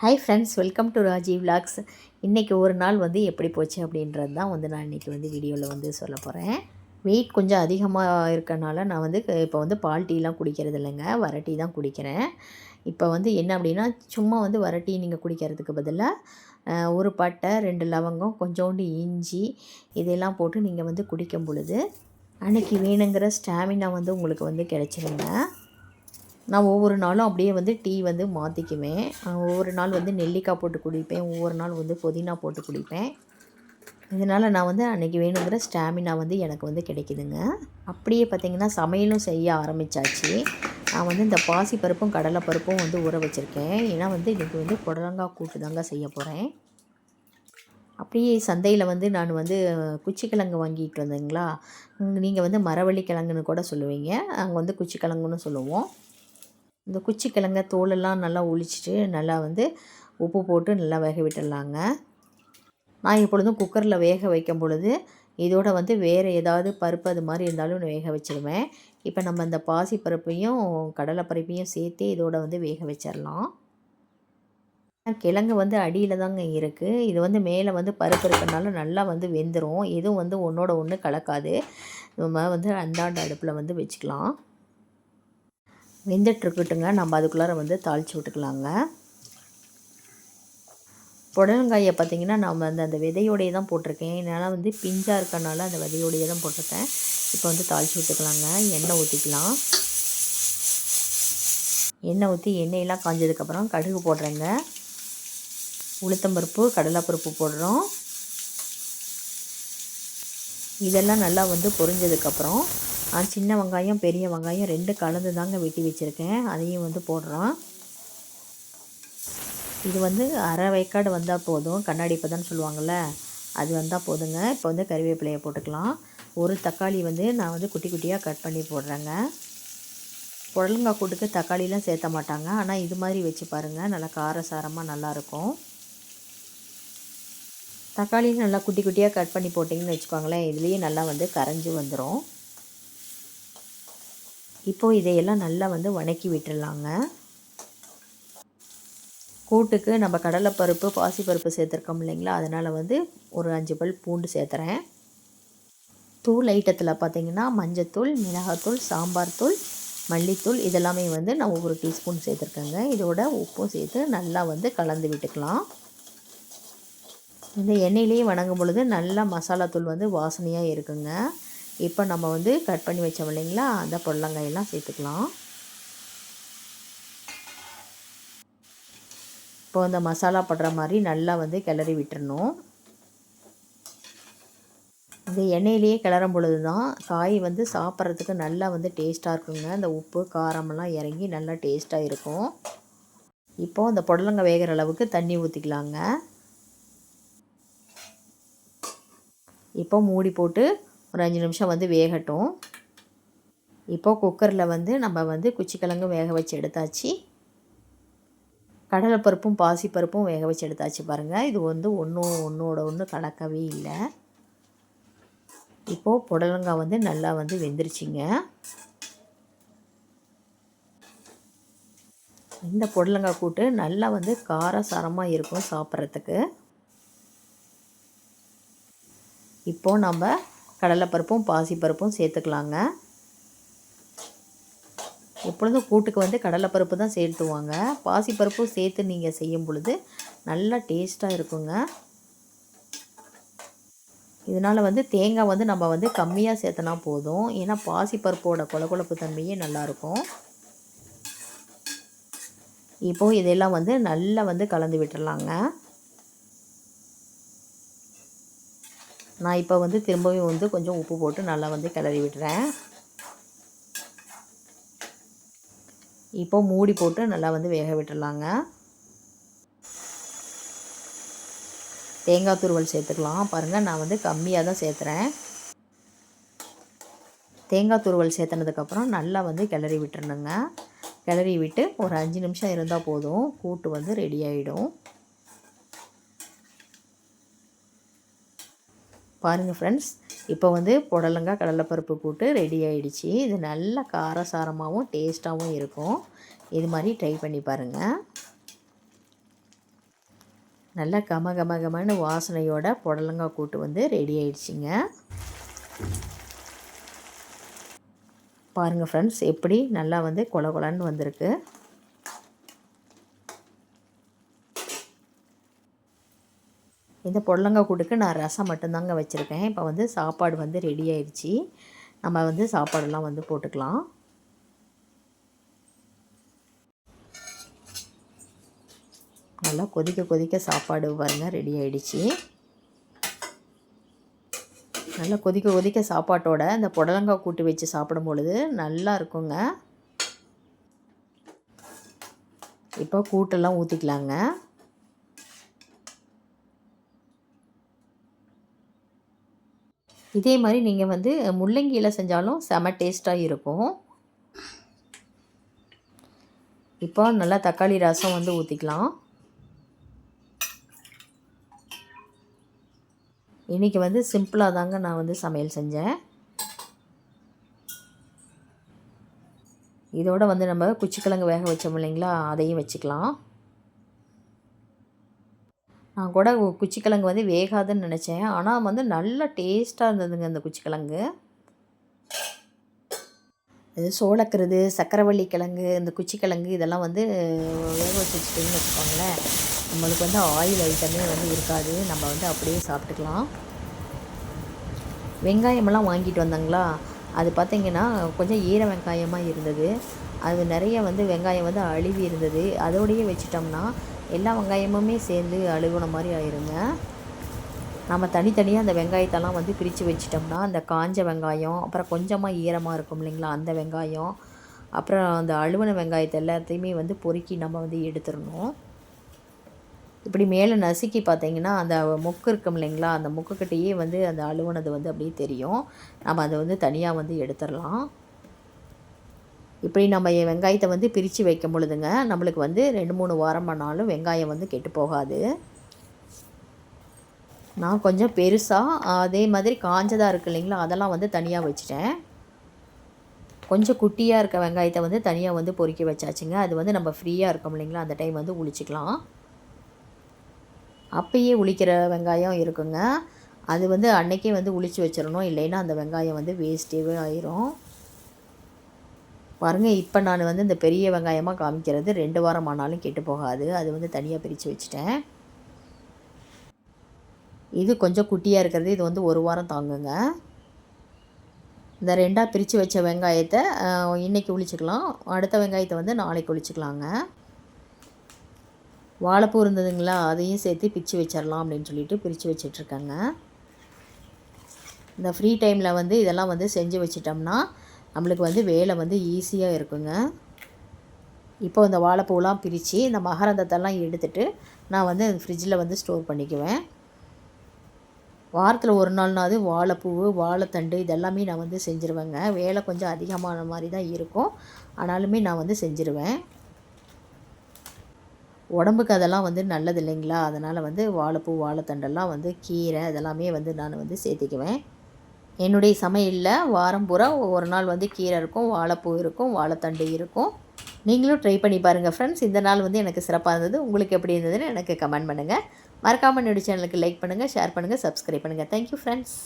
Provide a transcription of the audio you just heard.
Hi friends welcome to Raji vlogs இன்றைக்கி ஒரு நாள் வந்து எப்படி போச்சு அப்படின்றது தான் வந்து நான் இன்றைக்கி வந்து வீடியோவில் வந்து சொல்ல போகிறேன் வெயிட் கொஞ்சம் அதிகமாக இருக்கனால நான் வந்து இப்போ வந்து பால் டீலாம் குடிக்கிறது இல்லைங்க. வரட்டி தான் குடிக்கிறேன். இப்போ வந்து என்ன அப்படின்னா சும்மா வந்து வரட்டி நீங்கள் குடிக்கிறதுக்கு பதிலாக ஒரு பட்டை ரெண்டு லவங்கம் கொஞ்சோண்டு இஞ்சி இதெல்லாம் போட்டு நீங்கள் வந்து குடிக்கும் பொழுது அன்றைக்கி வேணுங்கிற ஸ்டாமினா வந்து உங்களுக்கு வந்து கிடச்சிருங்க. நான் ஒவ்வொரு நாளும் அப்படியே வந்து டீ வந்து மாற்றிக்குவேன் ஒவ்வொரு நாள் வந்து நெல்லிக்காய் போட்டு குடிப்பேன். ஒவ்வொரு நாள் வந்து புதினா போட்டு குடிப்பேன். இதனால் நான் வந்து அன்றைக்கி வேணுங்கிற ஸ்டாமினா வந்து எனக்கு வந்து கிடைக்குதுங்க. அப்படியே பார்த்திங்கன்னா சமையலும் செய்ய ஆரம்பித்தாச்சு நான் வந்து இந்த பாசி பருப்பும் கடலை பருப்பும் வந்து ஊற வச்சுருக்கேன். ஏன்னா வந்து இன்றைக்கி வந்து புடலங்காய் கூட்டு தாங்க செய்ய போகிறேன் அப்படியே சந்தையில் வந்து நான் வந்து குச்சிக்கிழங்கு வாங்கிட்டு வந்தேங்களா? நீங்கள் வந்து மரவள்ளி கிழங்குன்னு கூட சொல்லுவீங்க. அங்கே வந்து குச்சிக்கிழங்குன்னு சொல்லுவோம். இந்த குச்சி கிழங்க தோலெல்லாம் நல்லா ஒழிச்சிட்டு நல்லா வந்து உப்பு போட்டு நல்லா வேக விட்டுடலாங்க. நான் எப்பொழுதும் குக்கரில் வேக வைக்கும் பொழுது இதோட வந்து வேறு ஏதாவது பருப்பு அது மாதிரி இருந்தாலும் வேக வச்சுருவேன். இப்போ நம்ம இந்த பாசி பருப்பையும் கடலை பருப்பையும் சேர்த்து இதோட வந்து வேக வச்சிடலாம். கிழங்கு வந்து அடியில் தாங்க இருக்குது இது வந்து மேலே வந்து பருப்பு இருக்கிறனால நல்லா வந்து வெந்துடும் எதுவும் வந்து ஒன்றோட ஒன்று கலக்காது. நம்ம வந்து அந்தாண்டு அடுப்பில் வந்து வச்சுக்கலாம். வெந்துட்டுருக்கட்டுங்க. நம்ம அதுக்குள்ளார வந்து தாளித்து விட்டுக்கலாங்க. புடலங்காயை பார்த்திங்கன்னா நம்ம அந்த அந்த விதையோடையே தான் போட்டிருக்கேன். என்னால் வந்து பிஞ்சாக இருக்கனால அந்த விதையோடையே தான் போட்டிருக்கேன். இப்போ வந்து தாளித்து விட்டுக்கலாங்க. எண்ணெய் ஊற்றிக்கலாம் எண்ணெய் ஊற்றி எண்ணெயெல்லாம் காஞ்சதுக்கப்புறம் கடுகு போடுறேங்க. உளுத்தம்பருப்பு கடலைப்பருப்பு போடுறோம். இதெல்லாம் நல்லா வந்து பொரிஞ்சதுக்கப்புறம் சின்ன வெங்காயம் பெரிய வெங்காயம் ரெண்டு கலந்து தாங்க வெட்டி வச்சுருக்கேன். அதையும் வந்து போடுறோம். இது வந்து அரை வைக்காடு வந்தால் போதும். கண்ணாடி இப்போதான் சொல்லுவாங்கள்ல அது வந்தால் போதுங்க. இப்போ வந்து கறிவேப்பிலையை போட்டுக்கலாம். ஒரு தக்காளி வந்து நான் வந்து குட்டி குட்டியாக கட் பண்ணி போடுறேங்க. புடலங்காய் கூட்டுக்கு தக்காளிலாம் சேர்த்த மாட்டாங்க. ஆனால் இது மாதிரி வச்சு பாருங்கள் நல்லா காரசாரமாக நல்லாயிருக்கும் தக்காளியும் நல்லா குட்டி குட்டியாக கட் பண்ணி போட்டிங்கன்னு வச்சுக்கோங்களேன். இதுலேயே நல்லா வந்து கரைஞ்சி வந்துடும் இப்போது இதையெல்லாம் நல்லா வந்து வணக்கி விட்டுடலாங்க கூட்டுக்கு நம்ம கடலைப்பருப்பு பாசிப்பருப்பு சேர்த்துருக்கோம் இல்லைங்களா? அதனால் வந்து ஒரு அஞ்சு பல் பூண்டு சேர்த்துறேன். தூள் ஐட்டத்தில் பார்த்திங்கன்னா மஞ்சத்தூள் மிளகாத்தூள் சாம்பார் தூள் மல்லித்தூள் இதெல்லாமே வந்து நான் ஒவ்வொரு டீஸ்பூன் சேர்த்துருக்கேங்க. இதோட உப்பும் சேர்த்து நல்லா வந்து கலந்து விட்டுக்கலாம். இந்த எண்ணெயிலேயே வணங்கும் பொழுது நல்லா மசாலாத்தூள் வந்து வாசனையாக இருக்குங்க. இப்போ நம்ம வந்து கட் பண்ணி வச்சோம் இல்லைங்களா? அந்த பொடலங்காயெல்லாம் சேர்த்துக்கலாம். இப்போ அந்த மசாலா படுற மாதிரி நல்லா வந்து கிளறி விட்டுறணும். இந்த எண்ணெயிலேயே கிளறும் பொழுது தான் காய் வந்து சாப்பிட்றதுக்கு நல்லா வந்து டேஸ்ட்டாக இருக்குங்க. இந்த உப்பு காரமெல்லாம் இறங்கி நல்லா டேஸ்ட்டாக இருக்கும். இப்போது இந்த புடலங்காய் வேகிற அளவுக்கு தண்ணி ஊற்றிக்கலாங்க இப்போ மூடி போட்டு ஒரு அஞ்சு நிமிஷம் வந்து வேகட்டும். இப்போது குக்கரில் வந்து நம்ம வந்து குச்சிக்கிழங்கு வேக வச்சு எடுத்தாச்சு. கடலைப்பருப்பும் பாசிப்பருப்பும் வேக வச்சு எடுத்தாச்சு பாருங்கள் இது வந்து ஒன்றும் ஒன்றோட ஒன்று கலக்கவே இல்லை. இப்போது புடலங்காய் வந்து நல்லா வந்து வெந்துருச்சிங்க. இந்த புடலங்காய் கூட்டு நல்லா வந்து காரசாரமாக இருக்கும் சாப்பிட்றதுக்கு. இப்போது நம்ம கடலைப்பருப்பும் பாசிப்பருப்பும் சேர்த்துக்கலாங்க. எப்பொழுதும் கூட்டுக்கு வந்து கடலைப்பருப்பு தான் சேர்த்துவாங்க. பாசிப்பருப்பும் சேர்த்து நீங்கள் செய்யும் பொழுது நல்லா டேஸ்ட்டாக இருக்குங்க. இதனால் வந்து தேங்காய் வந்து நம்ம வந்து கம்மியாக சேர்த்தனா போதும். ஏன்னா பாசிப்பருப்போட கொலகொலப்பு தன்மையே நல்லாயிருக்கும் இப்போது இதெல்லாம் வந்து நல்லா வந்து கலந்து விட்டுடலாங்க. நான் இப்போ வந்து திரும்பவும் வந்து கொஞ்சம் உப்பு போட்டு நல்லா வந்து கிளறி விட்டுறேன் இப்போ மூடி போட்டு நல்லா வந்து வேக விட்டுடலாங்க. தேங்காய் துருவல் சேர்த்துக்கலாம். பாருங்கள் நான் வந்து கம்மியாக தான் சேர்த்துறேன். தேங்காய் துருவல் சேர்த்துனதுக்கப்புறம் நல்லா வந்து கிளறி விட்டுருணுங்க கிளறி விட்டு ஒரு அஞ்சு நிமிஷம் இருந்தால் போதும். கூட்டு வந்து ரெடி ஆகிடும் பாருங்கள் ஃப்ரெண்ட்ஸ் இப்போ வந்து புடலங்காய் கடலைப்பருப்பு போட்டு ரெடி ஆகிடுச்சி இது நல்ல காரசாரமாகவும் டேஸ்ட்டாகவும் இருக்கும். இது மாதிரி ட்ரை பண்ணி பாருங்கள் நல்லா கம கம கமன்னு வாசனையோட புடலங்காய் கூட்டு வந்து ரெடி ஆயிடுச்சுங்க. பாருங்கள் ஃப்ரெண்ட்ஸ் எப்படி நல்லா வந்து கொல கொலன்னு வந்திருக்கு. இந்த புடலங்காய் கூட்டுக்கு நான் ரசம் மட்டும்தாங்க வச்சுருக்கேன். இப்போ வந்து சாப்பாடு வந்து ரெடி ஆயிடுச்சு. நம்ம வந்து சாப்பாடெல்லாம் வந்து போட்டுக்கலாம். நல்லா கொதிக்க கொதிக்க சாப்பாடு பாருங்கள் ரெடி ஆயிடுச்சு. நல்லா கொதிக்க கொதிக்க சாப்பாட்டோட இந்த புடலங்காய் கூட்டு வச்சு சாப்பிடும் பொழுது நல்லா இருக்குங்க. இப்போ கூட்டெல்லாம் ஊற்றிக்கலாங்க இதே மாதிரி நீங்கள் வந்து முள்ளங்கியில் செஞ்சாலும் செம டேஸ்ட்டாக இருக்கும். இப்போ நல்லா தக்காளி ரசம் வந்து ஊற்றிக்கலாம் இன்றைக்கி வந்து சிம்பிளாக தாங்க நான் வந்து சமையல் செஞ்சேன். இதோட வந்து நம்ம குச்சிக்கிழங்கு வேக வச்சோம் இல்லைங்களா அதையும் வச்சுக்கலாம். நான் கூட குச்சிக்கிழங்கு வந்து வேகாதுன்னு நினச்சேன். ஆனால் வந்து நல்ல டேஸ்ட்டாக இருந்ததுங்க அந்த குச்சிக்கிழங்கு. இது சோளக்கிறது சக்கரவள்ளி கிழங்கு இந்த குச்சிக்கிழங்கு இதெல்லாம் வந்து வேக வச்சு வச்சுட்டிங்கன்னு வச்சுக்கோங்களேன். நம்மளுக்கு வந்து ஆயில் ஐட்டமே வந்து இருக்காது. நம்ம வந்து அப்படியே சாப்பிட்டுக்கலாம். வெங்காயமெல்லாம் வாங்கிட்டு வந்தாங்களா? அது பார்த்திங்கன்னா கொஞ்சம் ஈர வெங்காயமாக இருந்தது. அது நிறைய வந்து வெங்காயம் வந்து அழுவி இருந்தது. அதோடையே வச்சிட்டோம்னா எல்லா வெங்காயமுமே சேர்ந்து அழுகுன மாதிரி ஆயிருங்க. நம்ம தனித்தனியாக அந்த வெங்காயத்தெல்லாம் வந்து பிரித்து வச்சிட்டோம்னா அந்த காஞ்ச வெங்காயம் அப்புறம் கொஞ்சமாக ஈரமாக இருக்கும் இல்லைங்களா அந்த வெங்காயம் அப்புறம் அந்த அழுவன வெங்காயத்தை எல்லாத்தையுமே வந்து பொறுக்கி நம்ம வந்து எடுத்துடணும். இப்படி மேலே நசுக்கி பார்த்தீங்கன்னா அந்த முக்கு இருக்கும் இல்லைங்களா அந்த முக்குக்கிட்டேயே வந்து அந்த அழுவனது வந்து அப்படியே தெரியும். நம்ம அதை வந்து தனியாக வந்து எடுத்துடலாம். இப்படி நம்ம வெங்காயத்தை வந்து பிரித்து வைக்கும் பொழுதுங்க நம்மளுக்கு வந்து ரெண்டு மூணு வாரம் வெங்காயம் வந்து கெட்டு போகாது. நான் கொஞ்சம் பெருசாக அதே மாதிரி காஞ்சதாக இருக்குது இல்லைங்களா அதெல்லாம் வந்து தனியாக வச்சுட்டேன். கொஞ்சம் குட்டியாக இருக்க வெங்காயத்தை வந்து தனியாக வந்து பொறுக்கி வச்சாச்சுங்க. அது வந்து நம்ம ஃப்ரீயாக இருக்கோம் இல்லைங்களா அந்த டைம் வந்து உளிச்சிக்கலாம். அப்பயே உளிக்கிற வெங்காயம் இருக்குங்க. அது வந்து அன்னைக்கே வந்து உளிச்சு வச்சிடணும் இல்லைன்னா அந்த வெங்காயம் வந்து வேஸ்ட்டேவே ஆயிரும். பாருங்கள் இப்போ நான் வந்து இந்த பெரிய வெங்காயமாக காமிக்கிறது ரெண்டு வாரம் ஆனாலும் கெட்டு போகாது. அது வந்து தனியாக பிரித்து வச்சுட்டேன். இது கொஞ்சம் குட்டியாக இருக்கிறது. இது வந்து ஒரு வாரம் தாங்குங்க. இந்த ரெண்டாக பிரித்து வச்ச வெங்காயத்தை இன்றைக்கி ஒழிச்சிக்கலாம் அடுத்த வெங்காயத்தை வந்து நாளைக்கு ஒழிச்சிக்கலாங்க வாழைப்பூ இருந்ததுங்களா? அதையும் சேர்த்து பிச்சு வச்சிடலாம் அப்படின்னு சொல்லிட்டு பிரித்து வச்சிட்ருக்கேங்க. இந்த ஃப்ரீ டைமில் வந்து இதெல்லாம் வந்து செஞ்சு வச்சிட்டோம்னா நம்மளுக்கு வந்து வேலை வந்து ஈஸியாக இருக்குங்க. இப்போ இந்த வாழைப்பூலாம் பிரித்து இந்த மகரந்தத்தெல்லாம் எடுத்துட்டு நான் வந்து ஃப்ரிட்ஜில் வந்து ஸ்டோர் பண்ணிக்குவேன். வாரத்தில் ஒரு நாள்னாவது வாழைப்பூ வாழைத்தண்டு இதெல்லாமே நான் வந்து செஞ்சுருவேங்க. வேலை கொஞ்சம் அதிகமான மாதிரி தான் இருக்கும். ஆனாலுமே நான் வந்து செஞ்சுருவேன். உடம்புக்கு அதெல்லாம் வந்து நல்லது இல்லைங்களா? அதனால் வந்து வாழைப்பூ வாழைத்தண்டெல்லாம் வந்து கீரை இதெல்லாமே வந்து நான் வந்து சேர்த்திக்குவேன். என்னுடைய சமையலில் வாரம் பூரா ஒரு நாள் வந்து கீரை இருக்கும் வாழைப்பூ இருக்கும் வாழைத்தண்டு இருக்கும். நீங்களும் ட்ரை பண்ணி பாருங்கள் ஃப்ரெண்ட்ஸ் இந்த நாள் வந்து எனக்கு சிறப்பாக இருந்தது. உங்களுக்கு எப்படி இருந்ததுன்னு எனக்கு கமெண்ட் பண்ணுங்கள் மறக்காமல் என்னுடைய சேனலுக்கு லைக் பண்ணுங்கள் ஷேர் பண்ணுங்கள் சப்ஸ்கிரைப் பண்ணுங்கள் தேங்க்யூ ஃப்ரெண்ட்ஸ்